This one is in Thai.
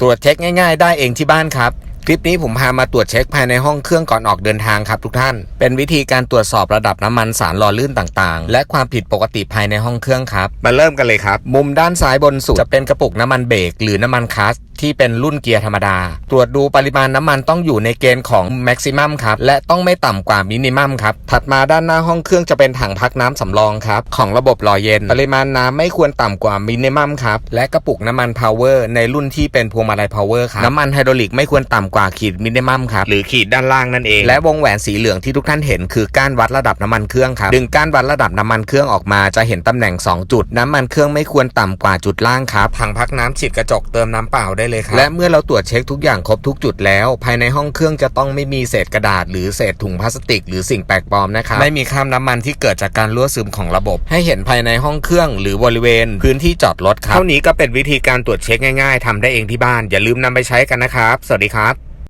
ตรวจเช็คง่ายๆ ได้เองที่บ้านครับ คลิปนี้ผมพามาตรวจเช็คภายในห้องเครื่องก่อนออกเดินทางครับทุกท่าน เป็นวิธีการตรวจสอบระดับน้ำมันสารหล่อลื่นต่างๆ และความผิดปกติภายในห้องเครื่องครับ มาเริ่มกันเลยครับ มุมด้านซ้ายบนสุดจะเป็นกระปุกน้ำมันเบรกหรือน้ำมันคลัสที่เป็นรุ่นเกียร์ธรรมดา ตรวจดูปริมาณน้ำมันต้องอยู่ในเกณฑ์ของแม็กซิมัมครับและต้องไม่ต่ำกว่ามินิมัมครับถัดมาด้านหน้าห้องเครื่องจะเป็นถังพักน้ำสำรองครับของระบบหล่อเย็น ปริมาณน้ำไม่ควรต่ำกว่ามินิมัมครับและกระปุกน้ำมันพาวเวอร์ในรุ่นที่เป็นพวงมาลัยพาวเวอร์ครับน้ำมันไฮดรอลิกไม่ควรต่ำกว่าขีดมินิมัมครับหรือขีดด้านล่างนั่นเองและวงแหวนสีเหลืองที่ทุกท่านเห็นคือก้านวัดระดับน้ำมันเครื่องครับดึงก้านวัดระดับน้ำมันเครื่องออกมาจะเห็นตำแหน่ง 2 จุด น้ำมันเครื่องไม่ควรต่ำกว่าจุดล่างครับถังพักน้ำฉีดกระจกเติมน้ำเปล่าได้เลยครับ และเมื่อเราตรวจเช็คทุกอย่างครบทุกจุดแล้ว ภายในห้องเครื่องจะต้องไม่มีเศษกระดาษ หรือเศษถุงพลาสติก หรือสิ่งแปลกปลอมนะครับไม่มีคราบน้ำมันที่เกิดจากการรั่วซึมของระบบ ให้เห็นภายในห้องเครื่อง หรือบริเวณ พื้นที่จอดรถครับเท่านี้ก็เป็นวิธีการตรวจเช็คง่าย ๆทำได้เองที่บ้านอย่าลืมนำไปใช้กันนะครับ สวัสดีครับ